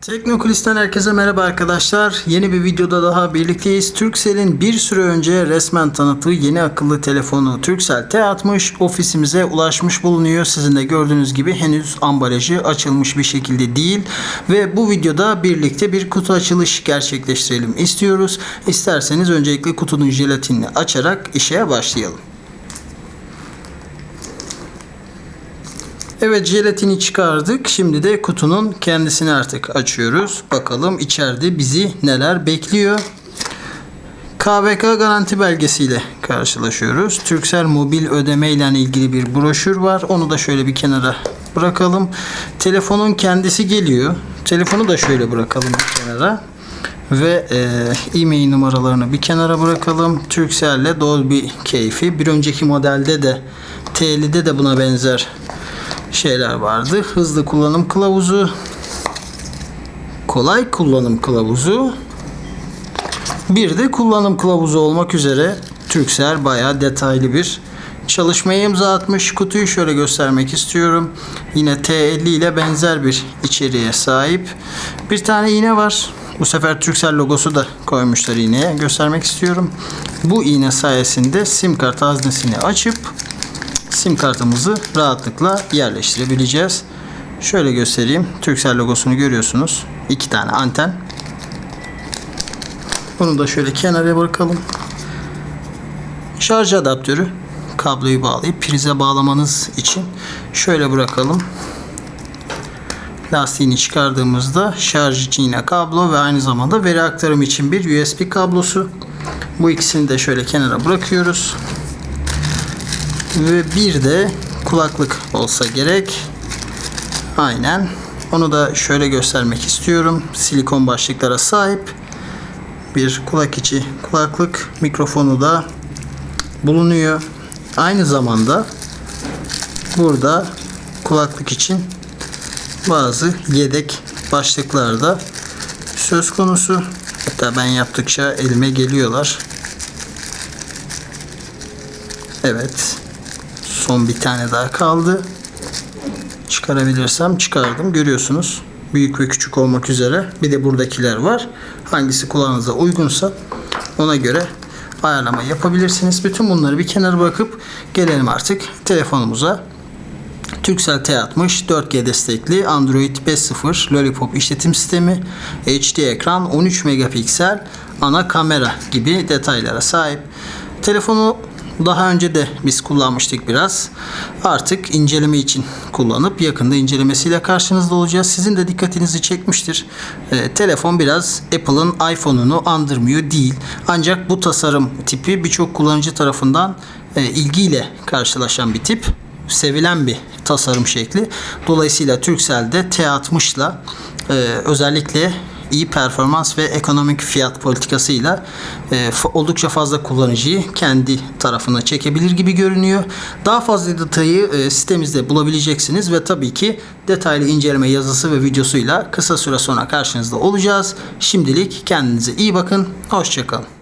Teknokulis'ten herkese merhaba arkadaşlar. Yeni bir videoda daha birlikteyiz. Turkcell'in bir süre önce resmen tanıttığı yeni akıllı telefonu Turkcell T60 ofisimize ulaşmış bulunuyor. Sizin de gördüğünüz gibi henüz ambalajı açılmış bir şekilde değil. Ve bu videoda birlikte bir kutu açılış gerçekleştirelim istiyoruz. İsterseniz öncelikle kutunun jelatinini açarak işe başlayalım. Evet jelatini çıkardık. Şimdi de kutunun kendisini artık açıyoruz. Bakalım içeride bizi neler bekliyor. KVK garanti belgesiyle karşılaşıyoruz. Turkcell mobil ödeme ile ilgili bir broşür var. Onu da şöyle bir kenara bırakalım. Telefonun kendisi geliyor. Telefonu da şöyle bırakalım bir kenara. Ve e, e-mail numaralarını bir kenara bırakalım. Turkcell ile Dolby keyfi. Bir önceki modelde de T'lide de buna benzer şeyler vardı. Hızlı kullanım kılavuzu, kolay kullanım kılavuzu, bir de kullanım kılavuzu olmak üzere Turkcell bayağı detaylı bir çalışmaya imza atmış. Kutuyu şöyle göstermek istiyorum. Yine T50 ile benzer bir içeriğe sahip. Bir tane iğne var. Bu sefer Turkcell logosu da koymuşlar iğneye. Göstermek istiyorum. Bu iğne sayesinde sim kart haznesini açıp sim kartımızı rahatlıkla yerleştirebileceğiz. Şöyle göstereyim. Turkcell logosunu görüyorsunuz. İki tane anten. Bunu da şöyle kenara bırakalım. Şarj adaptörü kabloyu bağlayıp prize bağlamanız için şöyle bırakalım. Lastiğini çıkardığımızda şarj için yine kablo ve aynı zamanda veri aktarımı için bir USB kablosu. Bu ikisini de şöyle kenara bırakıyoruz. Ve bir de kulaklık olsa gerek. Aynen. Onu da şöyle göstermek istiyorum. Silikon başlıklara sahip bir kulak içi kulaklık mikrofonu da bulunuyor. Aynı zamanda burada kulaklık için bazı yedek başlıklar da söz konusu. Hatta ben yaptıkça elime geliyorlar. Evet. Son bir tane daha kaldı. Çıkarabilirsem çıkardım. Görüyorsunuz. Büyük ve küçük olmak üzere. Bir de buradakiler var. Hangisi kulağınıza uygunsa ona göre ayarlama yapabilirsiniz. Bütün bunları bir kenara bırakıp gelelim artık telefonumuza. Turkcell T60 4G destekli Android 5.0 Lollipop işletim sistemi, HD ekran, 13 megapiksel, ana kamera gibi detaylara sahip. Telefonu daha önce de biz kullanmıştık biraz. Artık inceleme için kullanıp yakında incelemesiyle karşınızda olacağız. Sizin de dikkatinizi çekmiştir. Ee, telefon biraz Apple'ın iPhone'unu andırmıyor değil. Ancak bu tasarım tipi birçok kullanıcı tarafından e, ilgiyle karşılaşan bir tip sevilen bir tasarım şekli. Dolayısıyla Turkcell'de T60 ile e, özellikle iyi performans ve ekonomik fiyat politikasıyla e, oldukça fazla kullanıcıyı kendi tarafına çekebilir gibi görünüyor. Daha fazla detayı e, sitemizde bulabileceksiniz ve tabii ki detaylı inceleme yazısı ve videosuyla kısa süre sonra karşınızda olacağız. Şimdilik kendinize iyi bakın. Hoşçakalın.